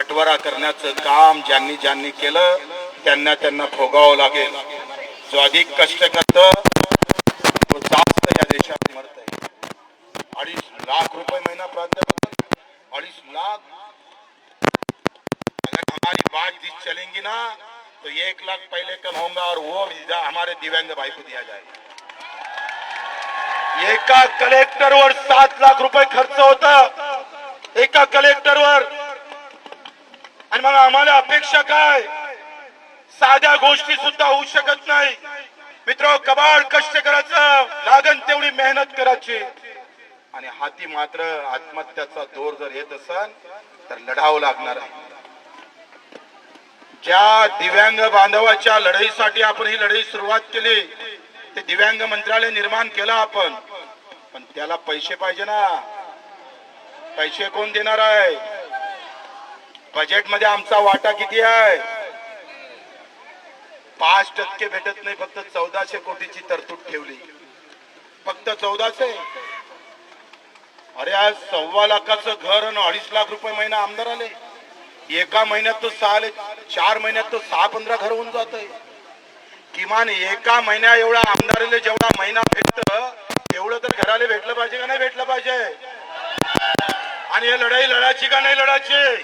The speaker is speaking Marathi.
बटवारा करण्याचं काम ज्यांनी ज्यांनी केलं त्यांना त्यांना भोगावं लागेल. जो अधिक कष्ट करत तो जास्त या देशात मरत आहे. अडीच लाख रुपये महिना प्राध्यापक अडीच लाख? अगर हमारी बात जीत चलेंगी ना तो एक लाख पहले कम होगा और वो वीजा हमारे दिव्यांग भाई को दिया जाएगा। एका कलेक्टरवर सात लाख रुपये खर्च होता एका कलेक्टरवर आणि मग आम्हाला अपेक्षा काय? साध्या गोष्टी सुद्धा होऊ शकत नाही. मित्र कबाड कष्ट करायचं लागन तेवढी मेहनत करायची. आणि हाती मात्र आत्महत्याचा दोर जर येत असेल तर लढावं लागणार आहे. ज्या दिव्यांग बांधवाच्या लढाईसाठी आपण ही लढाई सुरुवात केली ते दिव्यांग मंत्रालय निर्माण केलं आपण. पण त्याला पैसे पाहिजे ना. पैसे कोण देणार आहे? बजेटमध्ये आमचा वाटा किती आहे? पाच टक्के भेटत नाही फक्त चौदाशे कोटीची तरतूद ठेवली. फक्त चौदाशे? अरे आज सव्वा लाखाचं घर आणि अडीच लाख रुपये महिना आमदार आले. एका महिन्यात तो सहा चार महिन्यात तो सहा पंधरा घर होऊन जात किमान एका महिन्या एवढा आमदाराला जेवढा महिना भेटत तेवढं तर घराला भेटलं पाहिजे का नाही भेटलं पाहिजे? आणि हे लढाई लढायची का नाही लढायची?